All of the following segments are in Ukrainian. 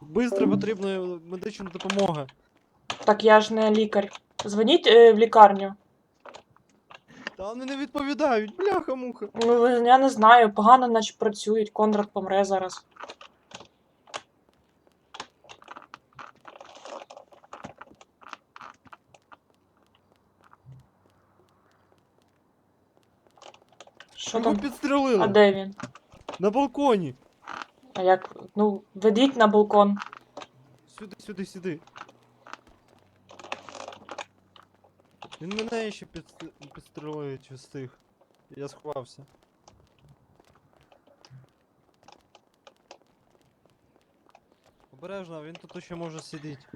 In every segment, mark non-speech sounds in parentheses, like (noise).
Бистро потрібна медична допомога. Так я ж не лікар. Дзвоніть е, в лікарню. Та вони не відповідають, бляха-муха. Ну, я не знаю, погано наче працюють, Конрад помре зараз. Що Його там? підстрелили А де він? на балконі. А як? Ну, ведіть на балкон. Сюди, сюди, сюди. Він мене ще під... підстрелить встиг. Я сховався. Обережно, він тут ще може сидіти.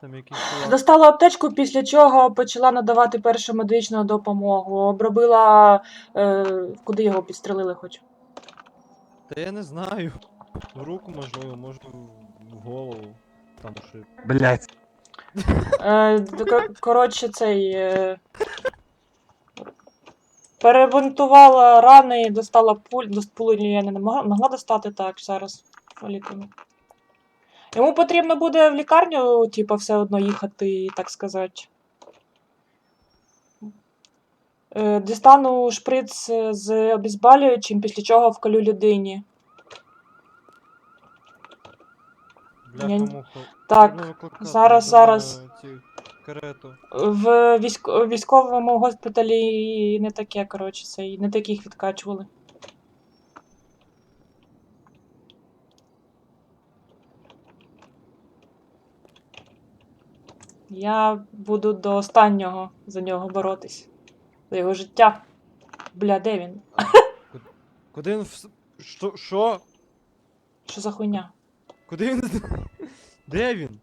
Там якийсь. Достала аптечку, після чого почала надавати першу медичну допомогу. Обробила. Е, куди його підстрелили хоч? Та я не знаю. В руку можливо, може в- голову. Там шип. Блять. Е, кор- коротше, цей. Е, перебунтувала рани, достала пуль. До пулю я не могла, могла достати так зараз. полікую. Йому потрібно буде в лікарню, типу, все одно їхати, так сказати. Е, дістану шприц з обезболюючим, після чого вколю людині. Бляха-муха. Так, зараз, зараз. Карету. В військ... військовому госпіталі не таке, коротше, це і не таких відкачували. Я буду до останнього за нього боротись. За його життя. Бля, де він? Куди він. Що? Що? Що за хуйня? Куди він? (laughs) Де він?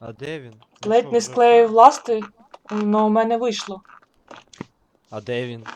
А де він? Ледь не склеїв все? ласти, але у мене вийшло. А де він?